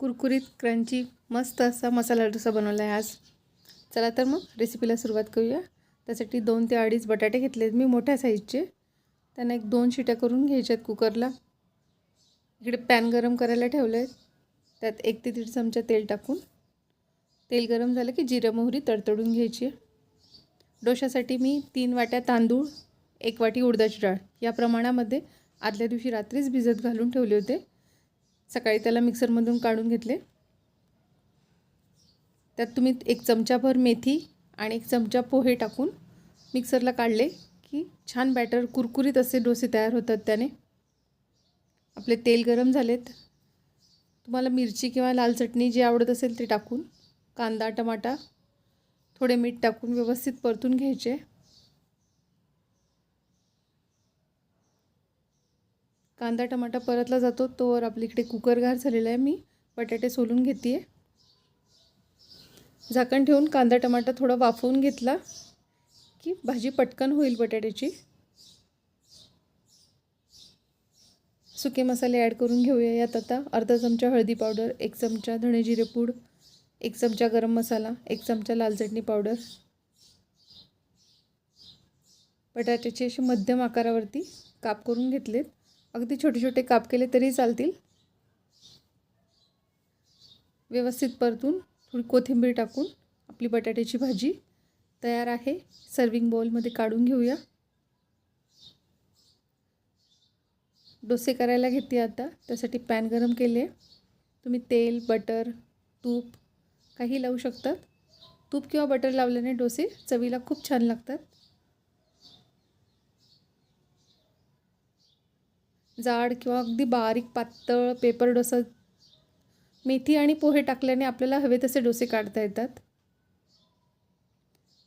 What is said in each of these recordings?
कुरकुरीत क्रंची मस्त असा मसाला डोसा बनवला आहे आज. चला तर मग रेसिपीला सुरुवात करूया. त्यासाठी दोन ते अडीच बटाटे घेतलेत मी मोठ्या साईजचे त्यांना एक दोन शिट्या करून घ्यायच्यात कुकरला. इकडे पॅन गरम करायला ठेवलं आहे त्यात एक ते दीड चमचा तेल टाकून. तेल गरम झालं की जिरं मोहरी तडतडून घ्यायची. डोशासाठी मी तीन वाट्या तांदूळ एक वाटी उडदाची डाळ. या प्रमाणामध्ये आदल्या दिवशी रात्रीच भिजत घालून ठेवले होते. सकाळी त्याला मिक्सरमधून काढून घेतले. त्यात तुम्ही एक चमचाभर मेथी आणि एक चमचा पोहे टाकून मिक्सरला काढले की छान बॅटर कुरकुरीत असे डोसे तयार होतात त्याने. आपले तेल गरम झालेत. तुम्हाला मिरची किंवा लाल चटणी जी आवडत असेल ते टाकून कांदा टमाटा थोडे मीठ टाकून व्यवस्थित परतून घ्यायचे. कांदा टमाटा परतला जातो. तोवर आपल्या इकडे कुकर गार झालेला आहे मी. बटाटे सोलून घेते झाकण ठेवून कांदा टमाटा थोडा वाफवून घेतला की भाजी पटकन होईल बटाट्याची. सुके मसाले ॲड करून घेऊया यात आता. अर्धा चमचा हळदी पावडर एक चमचा धणे जिरे पूड एक चमचा गरम मसाला एक चमचा लाल चटणी पावडर. बटाट्याचे असे मध्यम आकारावरती काप करून घेतलेत. अगदी छोटे छोटे काप केले तरी चालतील. व्यवस्थित परतून थोडी कोथिंबीर टाकून आपली बटाट्याची भाजी तयार आहे. सर्विंग बाउलमध्ये काढून घेऊया. डोसे करायला घेते आता. त्यासाठी पॅन गरम केले. तुम्ही तेल बटर तूप काही लावू शकतात. तूप किंवा बटर लावल्याने डोसे चवीला खूप छान लागतात. जाड किंवा अगदी बारीक पातळ पेपर डोसा मेथी आणि पोहे टाकल्याने आपल्याला हवे तसे डोसे काढता येतात.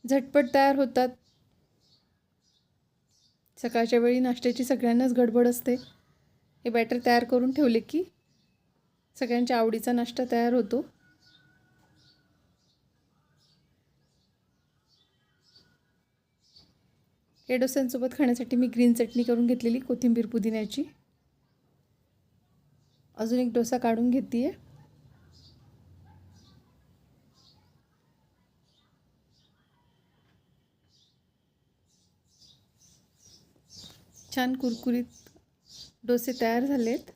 झटपट तयार होतात. सकाळच्या वेळी नाश्त्याची सगळ्यांनाच गडबड असते. हे बॅटर तयार करून ठेवले की सगळ्यांच्या आवडीचा नाश्ता तयार होतो. या डोस्यांसोबत खाण्यासाठी मी ग्रीन चटणी करून घेतलेली कोथिंबीर पुदिन्याची. अजून एक डोसा काढून घेते आहे छान कुरकुरीत डोसे तयार झालेत.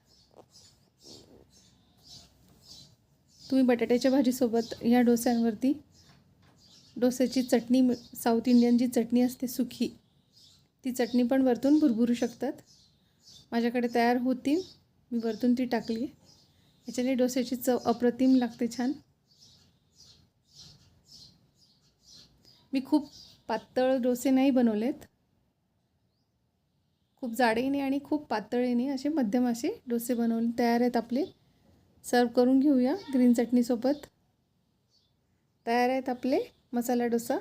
तुम्ही बटाट्याच्या भाजीसोबत या डोस्यांवरती डोस्याची चटणी साऊथ इंडियन जी चटणी असते सुखी ती चटणी पण वरतून भुरभुरू शकतात. माझ्याकडे तयार होती मी वरतून ती टाकली. याच्याने डोस्याची चव अप्रतिम लागते छान. मी खूप पातळ डोसे नाही बनवलेत. खूप जाडेने आणि खूप पातळीने असे मध्यम असे डोसे बनवले तयार आहेत आपले. सर्व करून घेऊया ग्रीन चटणीसोबत. तयार आहेत आपले मसाला डोसा.